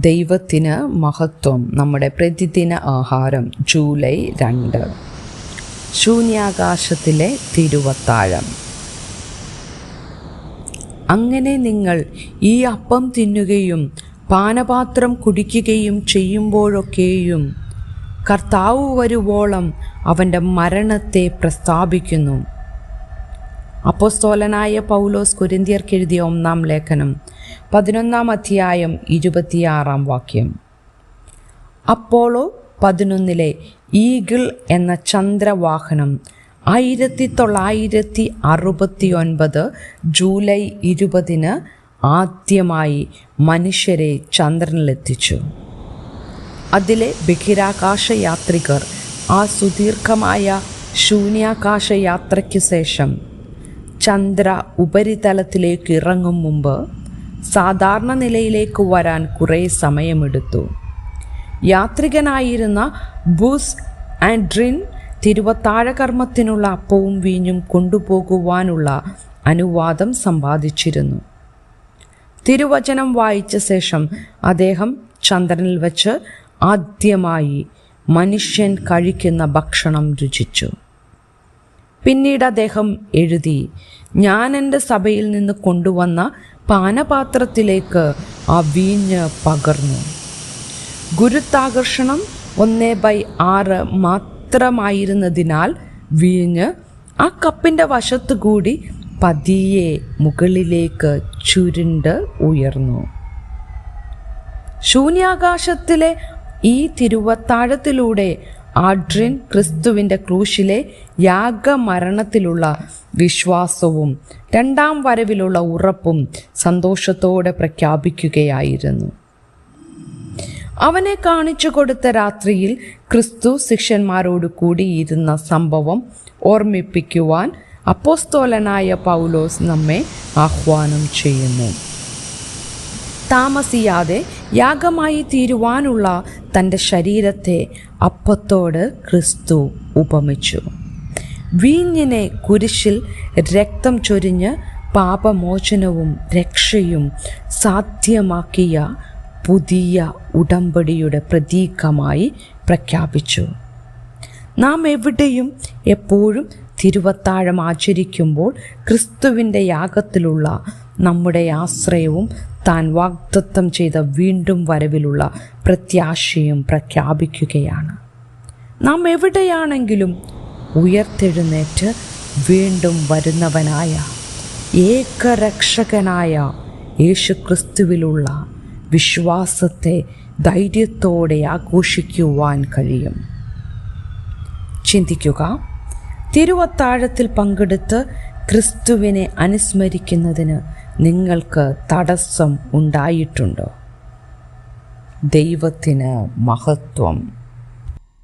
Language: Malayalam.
ദൈവത്തിന് മഹത്വം നമ്മുടെ പ്രതിദിന ആഹാരം ജൂലൈ രണ്ട്. ശൂന്യാകാശത്തിലെ തിരുവത്താഴം. അങ്ങനെ നിങ്ങൾ ഈ അപ്പം തിന്നുകയും പാനപാത്രം കുടിക്കുകയും ചെയ്യുമ്പോഴൊക്കെയും കർത്താവ് വരുവോളം അവന്റെ മരണത്തെ പ്രസ്താപിക്കുന്നു അപ്പോസ്തോലനായ പൗലോസ് കുരിന്തിയർക്കെഴുതിയ ഒന്നാം ലേഖനം പതിനൊന്നാം അധ്യായം ഇരുപത്തിയാറാം വാക്യം. അപ്പോളോ പതിനൊന്നിലെ ഈഗിൾ എന്ന ചന്ദ്രവാഹനം ആയിരത്തി തൊള്ളായിരത്തി അറുപത്തി ഒൻപത് ജൂലൈ ഇരുപതിന് ആദ്യമായി മനുഷ്യരെ ചന്ദ്രനിലെത്തിച്ചു. അതിലെ ബഹിരാകാശ യാത്രികർ ആ സുദീർഘമായ ശൂന്യാകാശ യാത്രയ്ക്ക് ശേഷം ചന്ദ്ര ഉപരിതലത്തിലേക്ക് ഇറങ്ങും മുമ്പ് സാധാരണ നിലയിലേക്ക് വരാൻ കുറേ സമയമെടുത്തു. യാത്രികനായിരുന്ന ബൂസ് ആൻഡ്രിൻ തിരുവത്താഴകർമ്മത്തിനുള്ള അപ്പവും വീഞ്ഞും കൊണ്ടുപോകുവാനുള്ള അനുവാദം സമ്പാദിച്ചിരുന്നു. തിരുവചനം വായിച്ച ശേഷം അദ്ദേഹം ചന്ദ്രനിൽ വച്ച് ആദ്യമായി മനുഷ്യൻ കഴിക്കുന്ന ഭക്ഷണം രുചിച്ചു. പിന്നീട് അദ്ദേഹം എഴുതി ഞാൻ എന്റെ സഭയിൽ നിന്ന് കൊണ്ടുവന്ന പാനപാത്രത്തിലേക്ക് ആ വീഞ്ഞ് പകർന്നു. ഗുരുത്താകർഷണം ഒന്ന് ബൈ ആറ് മാത്രമായിരുന്നതിനാൽ വീഞ്ഞ് ആ കപ്പിന്റെ വശത്തു കൂടി പതിയെ മുകളിലേക്ക് ചുരുണ്ട് ഉയർന്നു. ശൂന്യാകാശത്തിലെ ഈ തിരുവത്താഴത്തിലൂടെ ആഡ്രിൻ ക്രിസ്തുവിന്റെ ക്രൂശിലെ യാഗമരണത്തിലുള്ള വിശ്വാസവും രണ്ടാം വരവിലുള്ള ഉറപ്പും സന്തോഷത്തോടെ പ്രഖ്യാപിക്കുകയായിരുന്നു. അവനെ കാണിച്ചു കൊടുത്ത രാത്രിയിൽ ക്രിസ്തു ശിഷ്യന്മാരോട് കൂടിയിരുന്ന സംഭവം ഓർമ്മിപ്പിക്കുവാൻ അപ്പോസ്തോലനായ പൗലോസ് നമ്മെ ആഹ്വാനം ചെയ്യുന്നു. താമസിയാതെ യാഗമായി തീരുവാനുള്ള തന്റെ ശരീരത്തെ അപ്പത്തോട് ക്രിസ്തു ഉപമിച്ചു. വീഞ്ഞിനെ കുരിശിൽ രക്തം ചൊരിഞ്ഞ് പാപമോചനവും രക്ഷയും സാധ്യമാക്കിയ പുതിയ ഉടമ്പടിയുടെ പ്രതീകമായി പ്രഖ്യാപിച്ചു. നാം എവിടെയും എപ്പോഴും തിരുവത്താഴം ആചരിക്കുമ്പോൾ ക്രിസ്തുവിന്റെ യാഗത്തിലുള്ള നമ്മുടെ ആശ്രയവും താൻ വാഗ്ദത്തം ചെയ്ത വീണ്ടും വരവിലുള്ള പ്രത്യാശയും പ്രഖ്യാപിക്കുകയാണ്. നാം എവിടെയാണെങ്കിലും ഉയർത്തെഴുന്നേറ്റ് വീണ്ടും വരുന്നവനായ ഏകരക്ഷകനായ യേശുക്രിസ്തുവിലുള്ള വിശ്വാസത്തെ ധൈര്യത്തോടെ ആഘോഷിക്കുവാൻ കഴിയും. ചിന്തിക്കുക തിരുവത്താഴത്തിൽ പങ്കെടുത്ത് ക്രിസ്തുവിനെ അനുസ്മരിക്കുന്നതിന് നിങ്ങൾക്ക് തടസ്സം ഉണ്ടായിട്ടുണ്ടോ? ദൈവത്തിന് മഹത്വം